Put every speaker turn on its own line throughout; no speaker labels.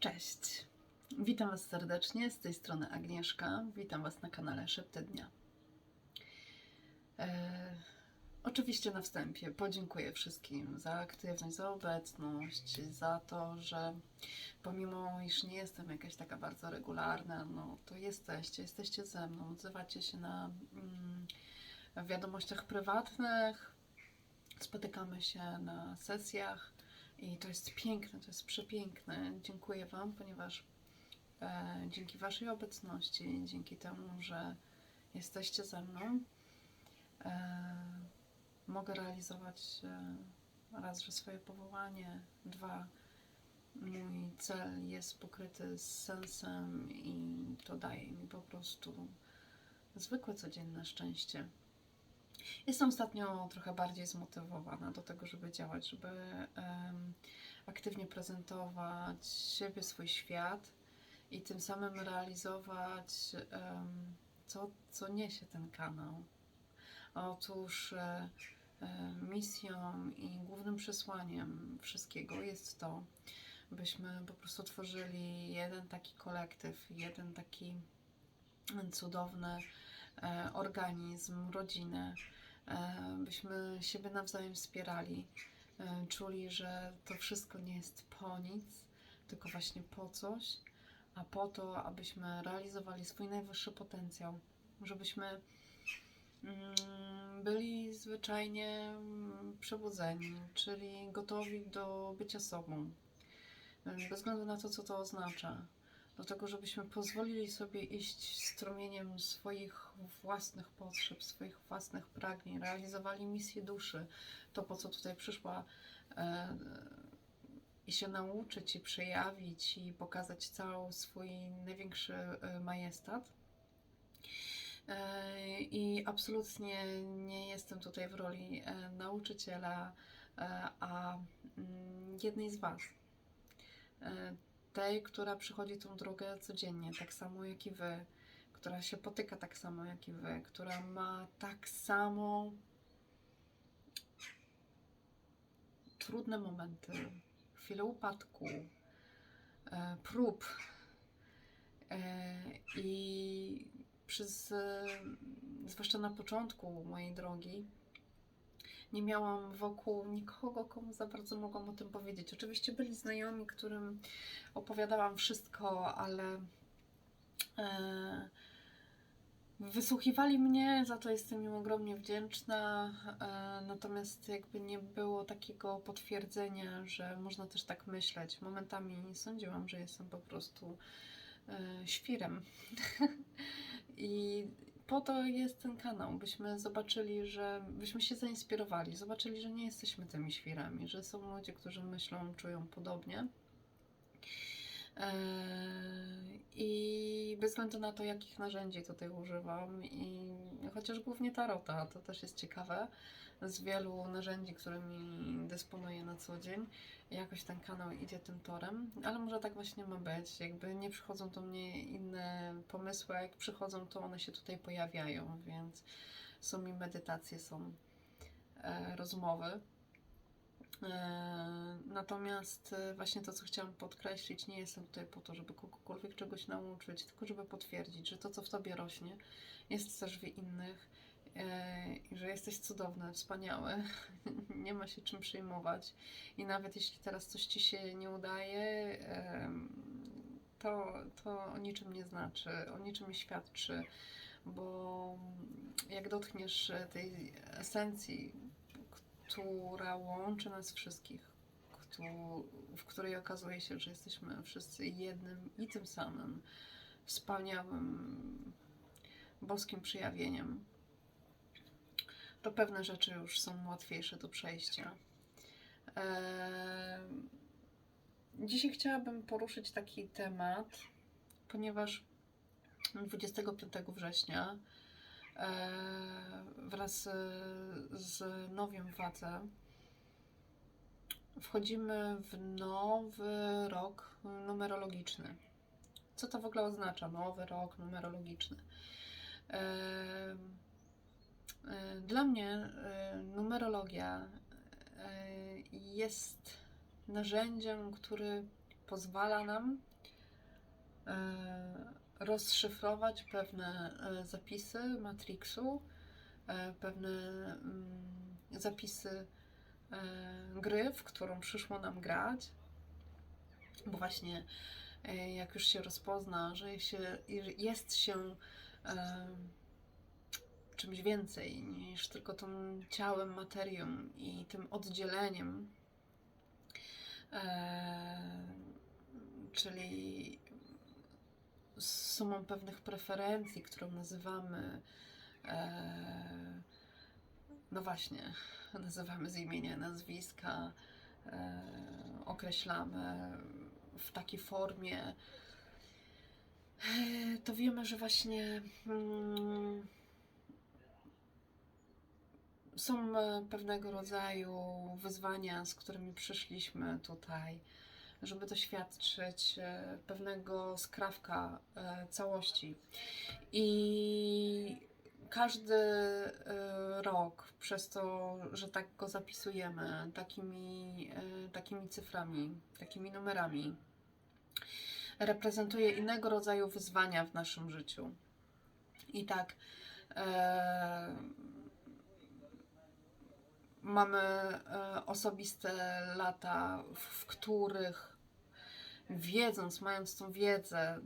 Cześć. Witam Was serdecznie. Z tej strony Agnieszka. Witam Was na kanale Szepty Dnia. E, oczywiście na wstępie podziękuję wszystkim za aktywność, za obecność, za to, że pomimo iż nie jestem jakaś taka bardzo regularna, no to jesteście, jesteście ze mną, odzywacie się na mm, wiadomościach prywatnych, spotykamy się na sesjach. I to jest piękne, to jest przepiękne. Dziękuję Wam, ponieważ e, dzięki Waszej obecności, dzięki temu, że jesteście ze mną, e, mogę realizować e, raz, że swoje powołanie, dwa, mój cel jest pokryty z sensem i to daje mi po prostu zwykłe, codzienne szczęście. Jestem ostatnio trochę bardziej zmotywowana do tego, żeby działać, żeby em, aktywnie prezentować siebie, swój świat i tym samym realizować em, to, co niesie ten kanał. Otóż e, misją i głównym przesłaniem wszystkiego jest to, byśmy po prostu tworzyli jeden taki kolektyw, jeden taki cudowny e, organizm, rodzinę, byśmy siebie nawzajem wspierali, e, czuli, że to wszystko nie jest po nic, tylko właśnie po coś, a po to, abyśmy realizowali swój najwyższy potencjał, żebyśmy mm, byli zwyczajnie mm, przebudzeni, czyli gotowi do bycia sobą, e, bez względu na to, co to oznacza do tego, żebyśmy pozwolili sobie iść strumieniem swoich własnych potrzeb, swoich własnych pragnień, realizowali misję duszy, to po co tutaj przyszła e, i się nauczyć, i przejawić, i pokazać cały swój największy e, majestat. E, I absolutnie nie jestem tutaj w roli e, nauczyciela, e, a mm, jednej z Was. E, tej, która przychodzi tą drogę codziennie, tak samo jak i wy, która się potyka tak samo jak i wy, która ma tak samo trudne momenty, chwile upadku, e, prób. E, I przez, e, zwłaszcza na początku mojej drogi, nie miałam wokół nikogo, komu za bardzo mogłam o tym powiedzieć. Oczywiście byli znajomi, którym opowiadałam wszystko, ale e, wysłuchiwali mnie, za to jestem im ogromnie wdzięczna. E, natomiast jakby nie było takiego potwierdzenia, że można też tak myśleć. Momentami sądziłam, że jestem po prostu e, świrem. I po to jest ten kanał, byśmy zobaczyli, że byśmy się zainspirowali, zobaczyli, że nie jesteśmy tymi świrami, że są ludzie, którzy myślą, czują podobnie. Eee, I bez względu na to, jakich narzędzi tutaj używam, i chociaż głównie tarota, to też jest ciekawe, z wielu narzędzi, którymi dysponuję na co dzień, jakoś ten kanał idzie tym torem, ale może tak właśnie ma być. Jakby nie przychodzą do mnie inne pomysły, jak przychodzą, to one się tutaj pojawiają, więc są mi medytacje, są e, rozmowy. E, Natomiast e, właśnie to, co chciałam podkreślić, nie jestem tutaj po to, żeby kogokolwiek czegoś nauczyć, tylko żeby potwierdzić, że to, co w tobie rośnie, jest też w innych e, i że jesteś cudowny, wspaniały. Nie ma się czym przejmować. I nawet jeśli teraz coś ci się nie udaje, to, to o niczym nie znaczy, o niczym nie świadczy, bo jak dotkniesz tej esencji, która łączy nas wszystkich, w której okazuje się, że jesteśmy wszyscy jednym i tym samym wspaniałym, boskim przejawieniem, to pewne rzeczy już są łatwiejsze do przejścia. Eee, Dzisiaj chciałabym poruszyć taki temat, ponieważ 25 września wraz e, z nowiem wadze wchodzimy w nowy rok numerologiczny. Co to w ogóle oznacza? Nowy rok numerologiczny. E, e, Dla mnie e, numerologia e, jest narzędziem, który pozwala nam e, rozszyfrować pewne e, zapisy Matrixu, e, pewne mm, zapisy e, gry, w którą przyszło nam grać. Bo właśnie jak już się rozpozna, że się, jest się czymś więcej niż tylko tym ciałem, materią i tym oddzieleniem, czyli sumą pewnych preferencji, którą nazywamy, e, no właśnie, nazywamy z imienia, nazwiska, e, określamy w takiej formie, e, to wiemy, że właśnie mm, są e, pewnego rodzaju wyzwania, z którymi przyszliśmy tutaj, żeby doświadczyć e, pewnego skrawka e, całości. I każdy e, rok, przez to, że tak go zapisujemy, takimi, takimi cyframi, takimi numerami, reprezentuje innego rodzaju wyzwania w naszym życiu. I tak e, mamy osobiste lata, w których wiedząc, mając tą wiedzę,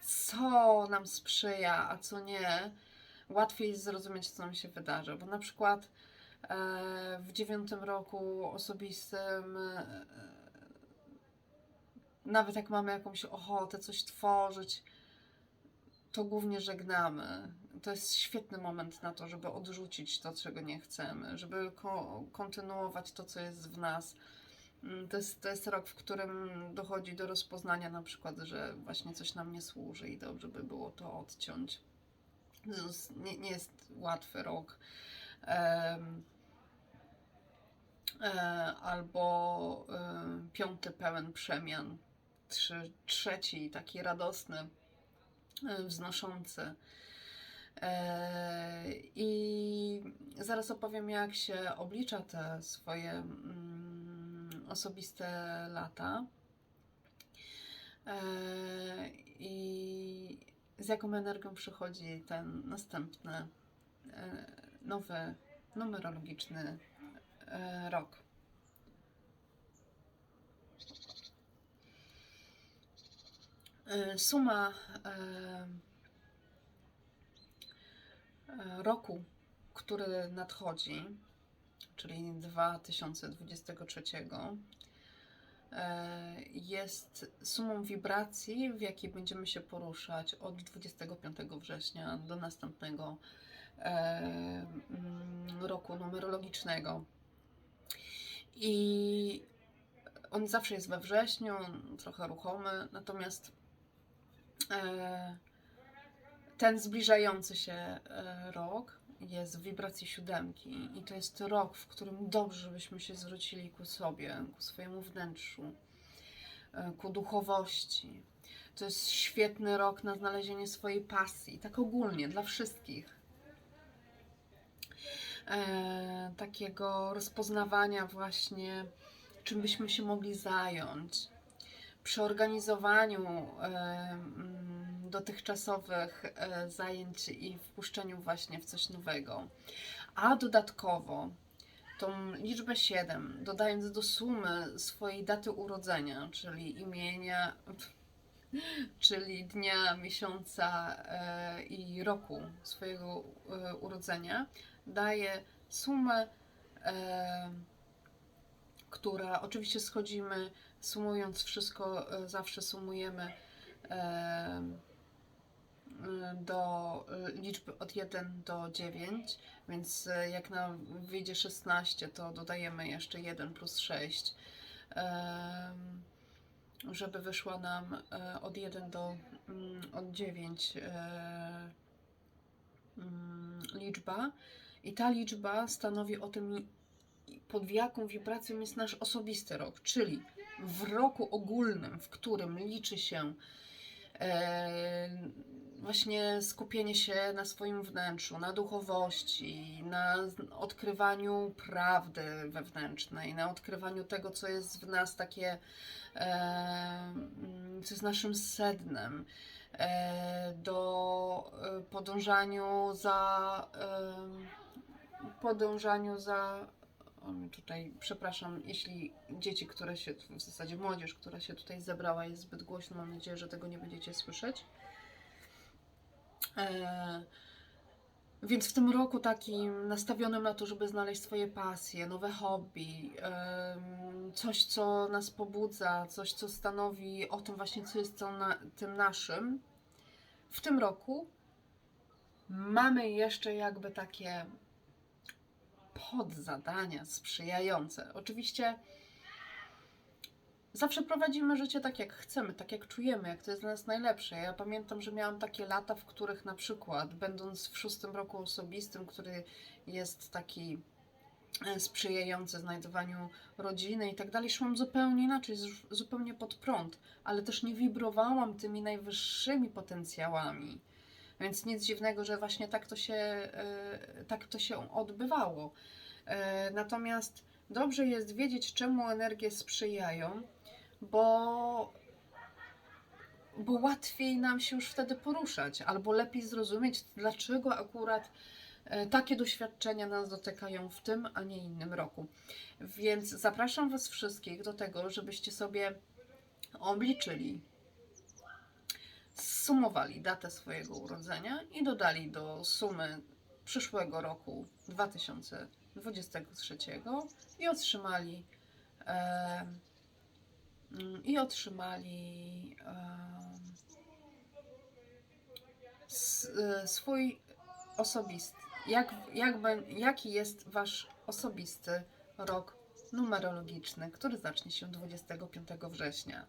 co nam sprzyja, a co nie, łatwiej zrozumieć, co nam się wydarzy. Bo na przykład e, w dziewiątym roku osobistym, e, nawet jak mamy jakąś ochotę coś tworzyć, to głównie żegnamy. To jest świetny moment na to, żeby odrzucić to, czego nie chcemy, żeby ko- kontynuować to, co jest w nas. Mm, To jest, to jest rok, w którym dochodzi do rozpoznania na przykład, że właśnie coś nam nie służy i dobrze by było to odciąć. Nie, nie jest łatwy rok. E, albo e, piąty pełen przemian, Trzy, trzeci taki radosny, e, wznoszący. I zaraz opowiem, jak się oblicza te swoje mm, osobiste lata. E, I z jaką energią przychodzi ten następny, e, nowy, numerologiczny e, rok. Suma roku, który nadchodzi, czyli 2023, e, jest sumą wibracji, w jakiej będziemy się poruszać od 25 września do następnego e, mm, roku numerologicznego. I on zawsze jest we wrześniu, trochę ruchomy, natomiast e, ten zbliżający się rok jest w wibracji siódemki i to jest rok, w którym dobrze, żebyśmy się zwrócili ku sobie, ku swojemu wnętrzu, e, ku duchowości. To jest świetny rok na znalezienie swojej pasji, tak ogólnie, dla wszystkich. E, takiego rozpoznawania właśnie, czym byśmy się mogli zająć. Przy organizowaniu e, dotychczasowych e, zajęć i wpuszczeniu właśnie w coś nowego. A dodatkowo tą liczbę 7, dodając do sumy swojej daty urodzenia, czyli imienia, czyli dnia, miesiąca e, i roku swojego e, urodzenia, daje sumę, która oczywiście schodzimy, sumując wszystko, zawsze sumujemy do e, liczby od 1 do 9, więc e, jak nam wyjdzie 16, to dodajemy jeszcze 1 plus 6, em, żeby wyszła nam od 1 do mm, od 9 e, mm, liczba. I ta liczba stanowi o tym, pod jaką wibracją jest nasz osobisty rok, czyli w roku ogólnym, w którym liczy się właśnie skupienie się na swoim wnętrzu, na duchowości, na odkrywaniu prawdy wewnętrznej, na odkrywaniu tego, co jest w nas takie, e, mm, co jest naszym sednem, e, do e, podążaniu za podążaniu za tutaj, przepraszam, jeśli dzieci, które się, w zasadzie młodzież, która się tutaj zebrała jest zbyt głośno, mam nadzieję, że tego nie będziecie słyszeć. E, więc w tym roku takim nastawionym na to, żeby znaleźć swoje pasje, nowe hobby, coś, co nas pobudza, coś, co stanowi o tym właśnie, co jest tym naszym, w tym roku mamy jeszcze jakby takie podzadania sprzyjające. Oczywiście zawsze prowadzimy życie tak, jak chcemy, tak jak czujemy, jak to jest dla nas najlepsze. Ja pamiętam, że miałam takie lata, w których na przykład, będąc w szóstym roku osobistym, który jest taki e, sprzyjający znajdowaniu rodziny i tak dalej, szłam zupełnie inaczej, zu- zupełnie pod prąd, ale też nie wibrowałam tymi najwyższymi potencjałami. Więc nic dziwnego, że właśnie tak to się, e, tak to się odbywało. E, Natomiast dobrze jest wiedzieć, czemu energie sprzyjają, bo, bo łatwiej nam się już wtedy poruszać, albo lepiej zrozumieć, dlaczego akurat e, takie doświadczenia nas dotykają w tym, a nie innym roku. Więc zapraszam Was wszystkich do tego, żebyście sobie obliczyli, zsumowali datę swojego urodzenia i dodali do sumy przyszłego roku 2023 i otrzymali e, i otrzymali e, swój osobisty, jak, jak, jaki jest Wasz osobisty rok numerologiczny, który zacznie się 25 września.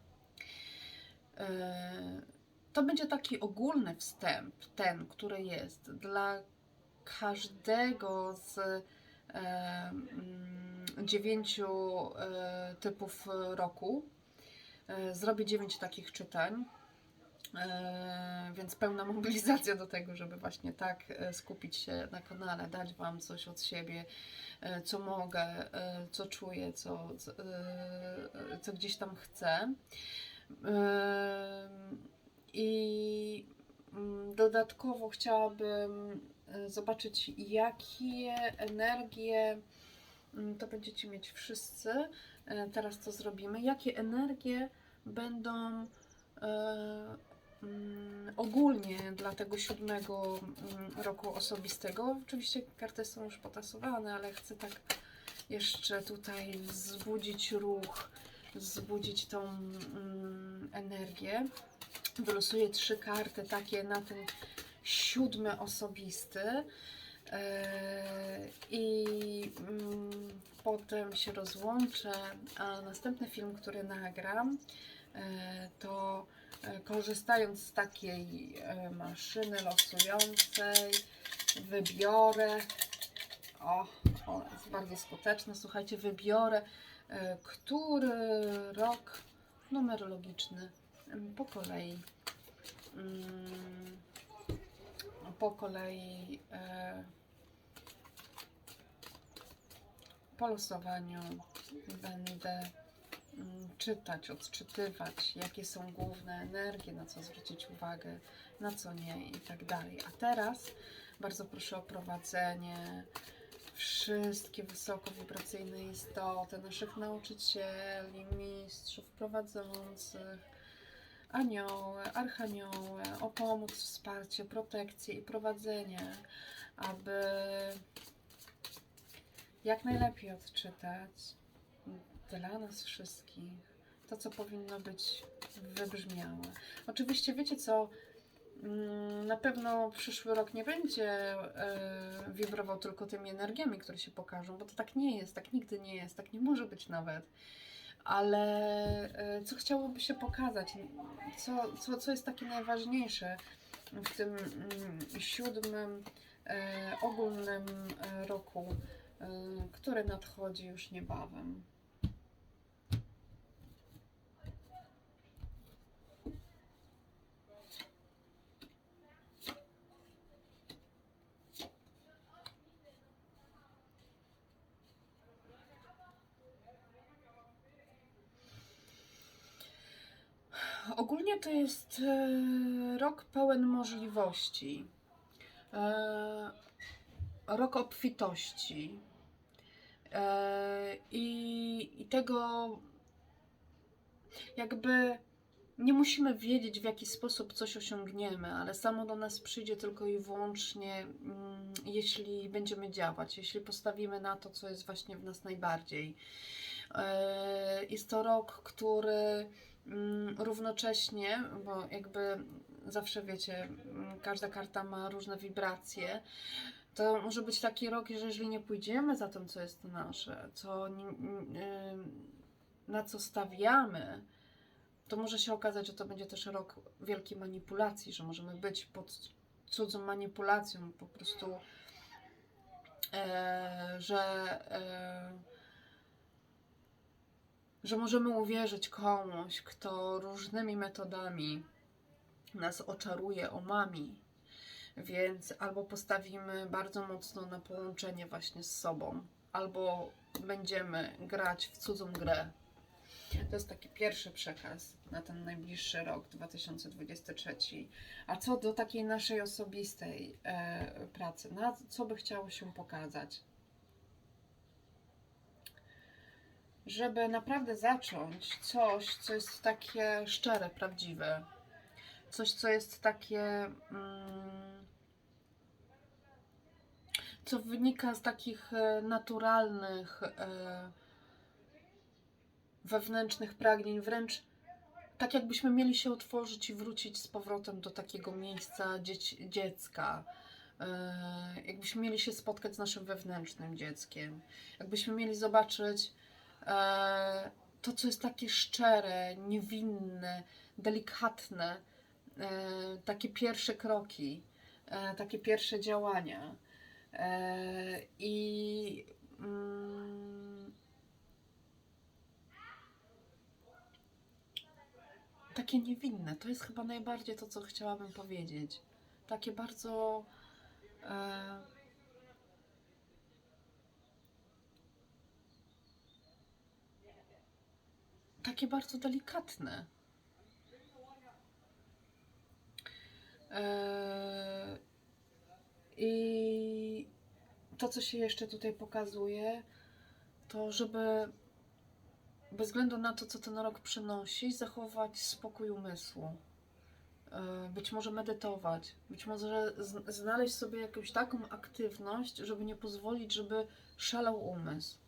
E, To będzie taki ogólny wstęp, ten, który jest dla każdego z mm, dziewięciu e, typów roku. E, Zrobię dziewięć takich czytań, e, więc pełna mobilizacja do tego, żeby właśnie tak e, skupić się na kanale, dać Wam coś od siebie, co mogę, co czuję, co, co, gdzieś tam chcę. I mm, dodatkowo chciałabym zobaczyć, jakie energie mm, to będziecie mieć wszyscy. Teraz to zrobimy. Jakie energie będą e, mm, ogólnie dla tego siódmego mm, roku osobistego. Oczywiście karty są już potasowane, ale chcę tak jeszcze tutaj wzbudzić ruch, wzbudzić tą mm, energię. Wylosuję trzy karty takie na ten siódmy osobisty. Eee, I mm, potem się rozłączę, a następny film, który nagram, e, to e, korzystając z takiej e, maszyny losującej, wybiorę. O, jest bardzo skuteczna. Słuchajcie, wybiorę, e, który rok numerologiczny em, po kolei. mm, Po kolei e, po losowaniu będę mm, czytać, odczytywać, jakie są główne energie, na co zwrócić uwagę, na co nie i tak dalej. A teraz bardzo proszę o prowadzenie wszystkie wysokowibracyjne istoty, naszych nauczycieli, mistrzów, prowadzących, anioły, archanioły, o pomoc, wsparcie, protekcję i prowadzenie, aby jak najlepiej odczytać dla nas wszystkich to, co powinno być wybrzmiałe. Oczywiście wiecie co, Mm, na pewno przyszły rok nie będzie e, wibrował tylko tymi energiami, które się pokażą, bo to tak nie jest, tak nigdy nie jest, tak nie może być nawet. Ale e, co chciałoby się pokazać, co, co, co jest takie najważniejsze w tym mm, siódmym e, ogólnym roku, który nadchodzi już niebawem. Ogólnie to jest e, rok pełen możliwości. E, rok obfitości. E, i, tego jakby nie musimy wiedzieć, w jaki sposób coś osiągniemy, ale samo do nas przyjdzie tylko i wyłącznie, mm, jeśli będziemy działać, jeśli postawimy na to, co jest właśnie w nas najbardziej. Jest to rok, który równocześnie, bo jakby zawsze wiecie, mm, każda karta ma różne wibracje. To może być taki rok, że jeżeli nie pójdziemy za tym, co jest nasze, co, n- ym, na co stawiamy, to może się okazać, że to będzie też rok wielkiej manipulacji, że możemy być pod cudzą manipulacją, po prostu, e, że, e, że możemy uwierzyć komuś, kto różnymi metodami nas oczaruje, omami. Więc albo postawimy bardzo mocno na połączenie właśnie z sobą, albo będziemy grać w cudzą grę. To jest taki pierwszy przekaz na ten najbliższy rok 2023. A co do takiej naszej osobistej e, pracy, na co by chciało się pokazać? Żeby naprawdę zacząć coś, co jest takie szczere, prawdziwe, coś, co jest takie. Mm, co wynika z takich e, naturalnych, e, wewnętrznych pragnień, wręcz tak jakbyśmy mieli się otworzyć i wrócić z powrotem do takiego miejsca dzieci, dziecka. E, jakbyśmy mieli się spotkać z naszym wewnętrznym dzieckiem. Jakbyśmy mieli zobaczyć to, co jest takie szczere, niewinne, delikatne, e, takie pierwsze kroki, e, takie pierwsze działania. E, I mm, takie niewinne. To jest chyba najbardziej to, co chciałabym powiedzieć. Takie bardzo. E, takie bardzo delikatne. E, I to, co się jeszcze tutaj pokazuje, to żeby bez względu na to, co ten rok przynosi, zachować spokój umysłu. E, Być może medytować, być może znaleźć sobie jakąś taką aktywność, żeby nie pozwolić, żeby szalał umysł.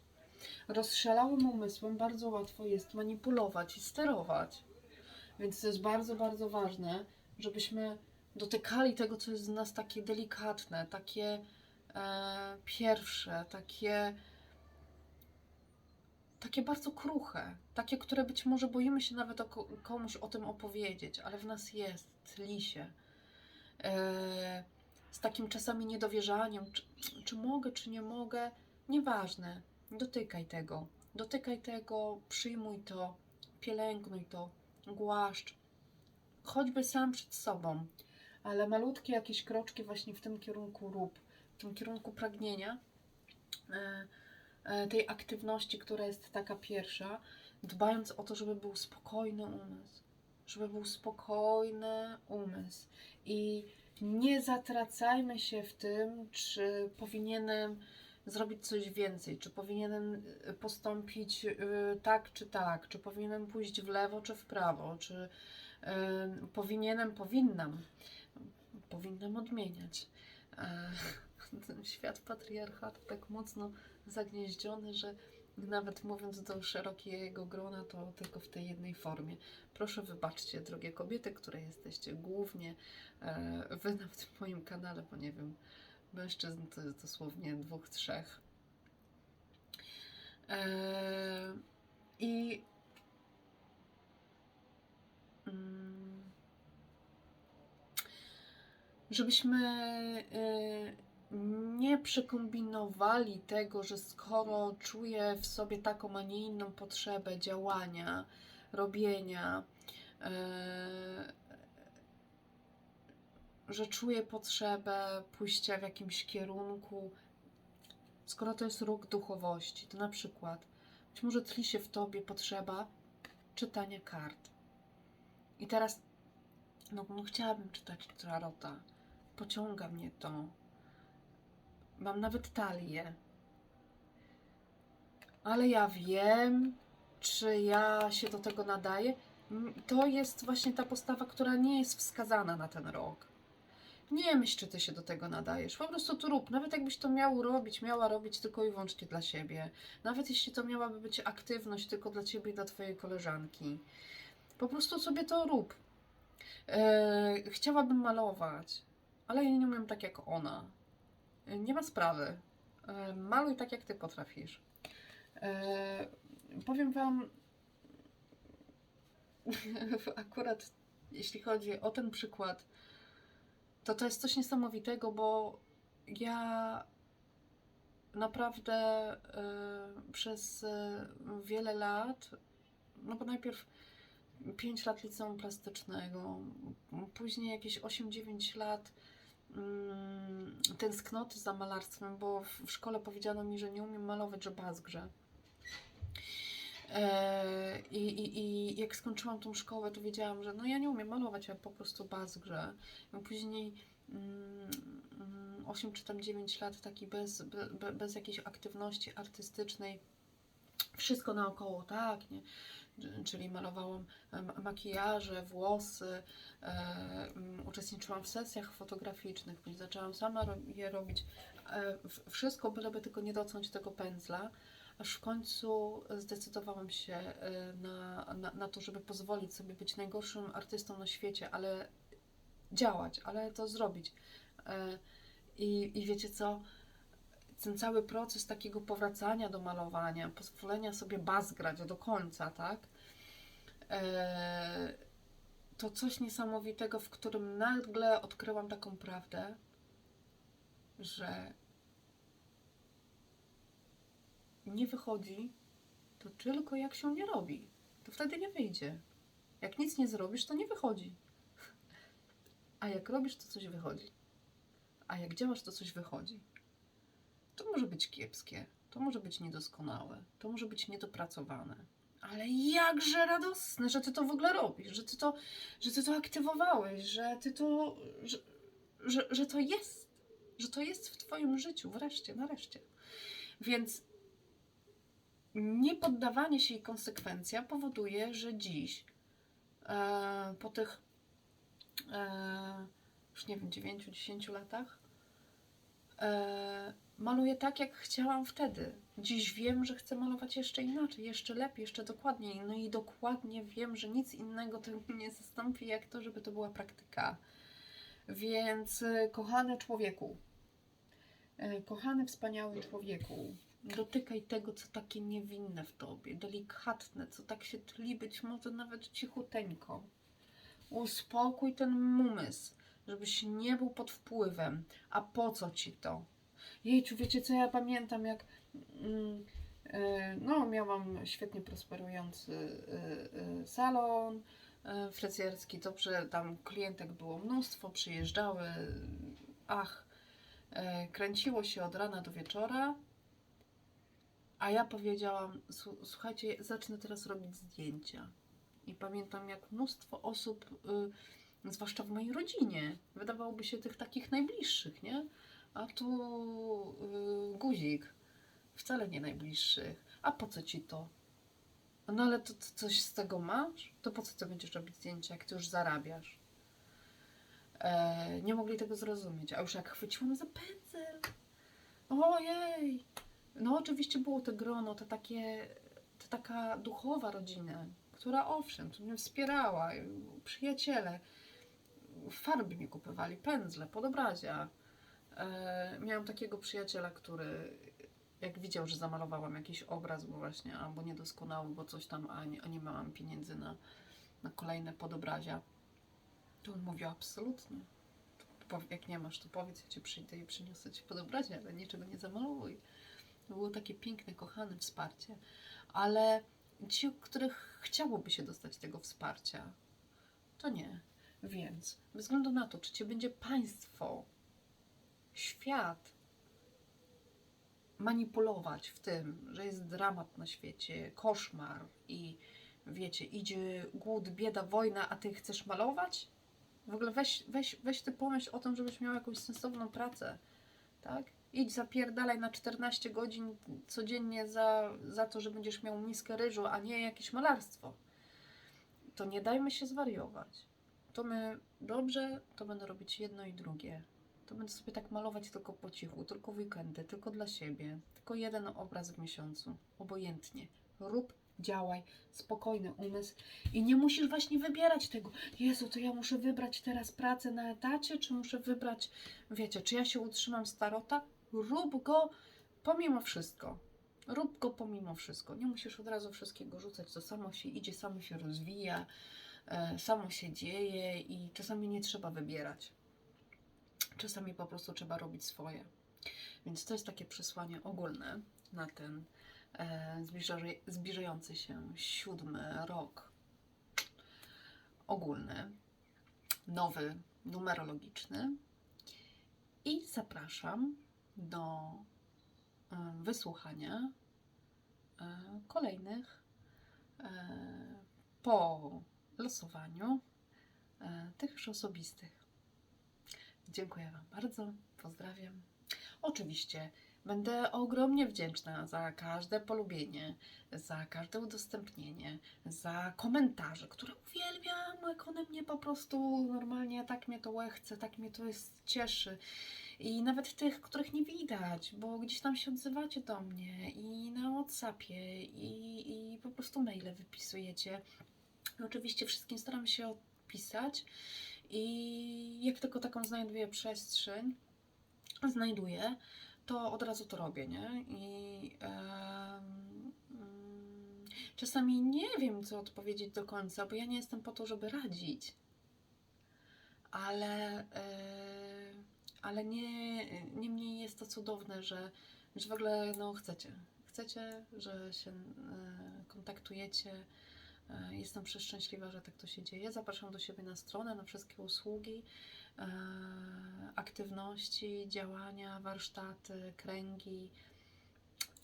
Rozszalałym umysłem bardzo łatwo jest manipulować i sterować. Więc to jest bardzo, bardzo ważne, żebyśmy dotykali tego, co jest z nas takie delikatne, takie e, pierwsze, takie takie bardzo kruche, takie, które być może boimy się nawet o ko- komuś o tym opowiedzieć, ale w nas jest, tli się. E, z takim czasami niedowierzaniem, czy, czy mogę, czy nie mogę, nieważne, dotykaj tego, dotykaj tego, przyjmuj to, pielęgnuj to, głaszcz, choćby sam przed sobą, ale malutkie jakieś kroczki właśnie w tym kierunku rób, w tym kierunku pragnienia. E, e, tej aktywności, która jest taka pierwsza, dbając o to, żeby był spokojny umysł. Żeby był spokojny umysł. I nie zatracajmy się w tym, czy powinienem zrobić coś więcej, czy powinienem y, postąpić y, tak czy tak, czy powinienem pójść w lewo czy w prawo, czy y, powinienem, powinnam, powinnam odmieniać. E, Ten świat patriarchatu tak mocno zagnieździony, że nawet mówiąc do szerokiego grona, to tylko w tej jednej formie. Proszę wybaczcie, drogie kobiety, które jesteście głównie e, wy na moim kanale, bo nie wiem, mężczyzn to jest dosłownie dwóch, trzech. E, I mm, żebyśmy e, nie przekombinowali tego, że skoro czuję w sobie taką, a nie inną potrzebę działania, robienia, e, że czuję potrzebę pójścia w jakimś kierunku, skoro to jest róg duchowości, to na przykład być może tli się w tobie potrzeba czytania kart. I teraz, no, no chciałabym czytać Tarota. Pociąga mnie to. Mam nawet talię. Ale ja wiem, czy ja się do tego nadaję. To jest właśnie ta postawa, która nie jest wskazana na ten rok. Nie myśl, czy ty się do tego nadajesz. Po prostu to rób. Nawet jakbyś to miał robić, miała robić tylko i wyłącznie dla siebie. Nawet jeśli to miałaby być aktywność tylko dla ciebie i dla twojej koleżanki. Po prostu sobie to rób. E, chciałabym malować, ale ja nie umiem tak jak ona. E, nie ma sprawy. E, maluj tak, jak ty potrafisz. E, powiem wam, akurat jeśli chodzi o ten przykład, to to jest coś niesamowitego, bo ja naprawdę e, przez e, wiele lat, no bo najpierw 5 lat liceum plastycznego, później jakieś 8-9 lat mm, tęsknoty za malarstwem, bo w, w szkole powiedziano mi, że nie umiem malować, że bazgrze. E, I, i, I jak skończyłam tą szkołę, to wiedziałam, że no ja nie umiem malować, ja po prostu bazgrze. I później mm, mm, 8 czy tam 9 lat taki bez, be, be, bez jakiejś aktywności artystycznej, wszystko naokoło, tak, nie? Czyli malowałam em, makijaże, włosy, e, mm, uczestniczyłam w sesjach fotograficznych, później zaczęłam sama je robić. E, wszystko, byleby tylko nie docąć tego pędzla, aż w końcu zdecydowałam się e, na, na, na to, żeby pozwolić sobie być najgorszym artystą na świecie, ale działać, ale to zrobić. E, I, I wiecie co? Ten cały proces takiego powracania do malowania, pozwolenia sobie bazgrać do końca, tak? E, to coś niesamowitego, w którym nagle odkryłam taką prawdę, że nie wychodzi, to tylko jak się nie robi. To wtedy nie wyjdzie. Jak nic nie zrobisz, to nie wychodzi. A jak robisz, to coś wychodzi. A jak działasz, to coś wychodzi. To może być kiepskie, to może być niedoskonałe, to może być niedopracowane. Ale jakże radosne, że ty to w ogóle robisz, że ty to, że ty to aktywowałeś, że ty to, że, że, że to jest, że to jest w twoim życiu, wreszcie, nareszcie. Więc niepoddawanie się i konsekwencja powoduje, że dziś e, po tych e, już nie wiem, 9-10 latach e, maluję tak, jak chciałam wtedy. Dziś wiem, że chcę malować jeszcze inaczej, jeszcze lepiej, jeszcze dokładniej. No i dokładnie wiem, że nic innego tego nie zastąpi, jak to, żeby to była praktyka. Więc e, kochany człowieku, e, kochany, wspaniały człowieku, dotykaj tego, co takie niewinne w tobie, delikatne, co tak się tli być może nawet cichuteńko. Uspokój ten umysł, żebyś nie był pod wpływem. A po co ci to? Jejciu, wiecie co, ja pamiętam jak mm, e, no, miałam świetnie prosperujący e, e, salon e, fryzjerski, dobrze, tam klientek było mnóstwo, przyjeżdżały, ach, kręciło się od rana do wieczora, a ja powiedziałam, "Słu- słuchajcie, zacznę teraz robić zdjęcia. I pamiętam, jak mnóstwo osób, y, zwłaszcza w mojej rodzinie, wydawałoby się tych takich najbliższych, nie? A tu y, guzik, wcale nie najbliższych. A po co ci to? No ale to, to coś z tego masz? To po co ty będziesz robić zdjęcia, jak ty już zarabiasz? E, nie mogli tego zrozumieć. A już jak chwyciłam za pędzel, ojej! No oczywiście było to grono, to takie, to taka duchowa rodzina, która owszem, mnie wspierała, przyjaciele, farby mi kupowali, pędzle, podobrazia. E, miałam takiego przyjaciela, który jak widział, że zamalowałam jakiś obraz, bo właśnie, albo niedoskonały, bo coś tam, a nie, a nie miałam pieniędzy na, na kolejne podobrazia, to on mówił absolutnie. Jak nie masz, to powiedz, ja ci przyjdę i przyniosę ci podobrazie, ale niczego nie zamalowuj. To było takie piękne, kochane wsparcie. Ale ci, których chciałoby się dostać tego wsparcia, to nie. Więc bez względu na to, czy cię będzie państwo, świat manipulować w tym, że jest dramat na świecie, koszmar i wiecie, idzie głód, bieda, wojna, a ty chcesz malować? W ogóle weź, weź, weź ty pomyśl o tym, żebyś miał jakąś sensowną pracę, tak? Idź zapierdalaj na 14 godzin codziennie za, za to, że będziesz miał miskę ryżu, a nie jakieś malarstwo. To nie dajmy się zwariować. To my dobrze, to będę robić jedno i drugie. To będę sobie tak malować tylko po cichu, tylko w weekendy, tylko dla siebie, tylko jeden obraz w miesiącu, obojętnie. Rób, działaj, spokojny umysł i nie musisz właśnie wybierać tego. Jezu, to ja muszę wybrać teraz pracę na etacie, czy muszę wybrać, wiecie, czy ja się utrzymam starota? Rób go pomimo wszystko. Rób go pomimo wszystko. Nie musisz od razu wszystkiego rzucać, to samo się idzie, samo się rozwija, e, samo się dzieje i czasami nie trzeba wybierać. Czasami po prostu trzeba robić swoje. Więc to jest takie przesłanie ogólne na ten e, zbliża- zbliżający się siódmy rok ogólny, nowy, numerologiczny. I zapraszam do e, wysłuchania e, kolejnych e, po losowaniu e, tychże osobistych. Dziękuję Wam bardzo, pozdrawiam. Oczywiście będę ogromnie wdzięczna za każde polubienie, za każde udostępnienie, za komentarze, które uwielbiam, jak one mnie po prostu normalnie tak mnie to łechce, tak mnie to jest cieszy. I nawet tych, których nie widać, bo gdzieś tam się odzywacie do mnie i na Whatsappie i, i po prostu maile wypisujecie. I oczywiście wszystkim staram się odpisać i jak tylko taką znajduję przestrzeń, znajduję, to od razu to robię, nie? I mm, czasami nie wiem, co odpowiedzieć do końca, bo ja nie jestem po to, żeby radzić. Ale, e, ale nie, niemniej jest to cudowne, że, że w ogóle no, chcecie. Chcecie, że się e, kontaktujecie. E, Jestem przeszczęśliwa, że tak to się dzieje. Zapraszam do siebie na stronę, na wszystkie usługi, aktywności, działania, warsztaty, kręgi.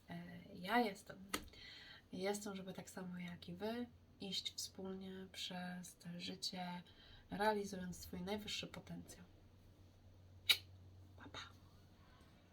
E, Ja jestem. Jestem, żeby tak samo jak i Wy iść wspólnie przez życie, realizując swój najwyższy potencjał.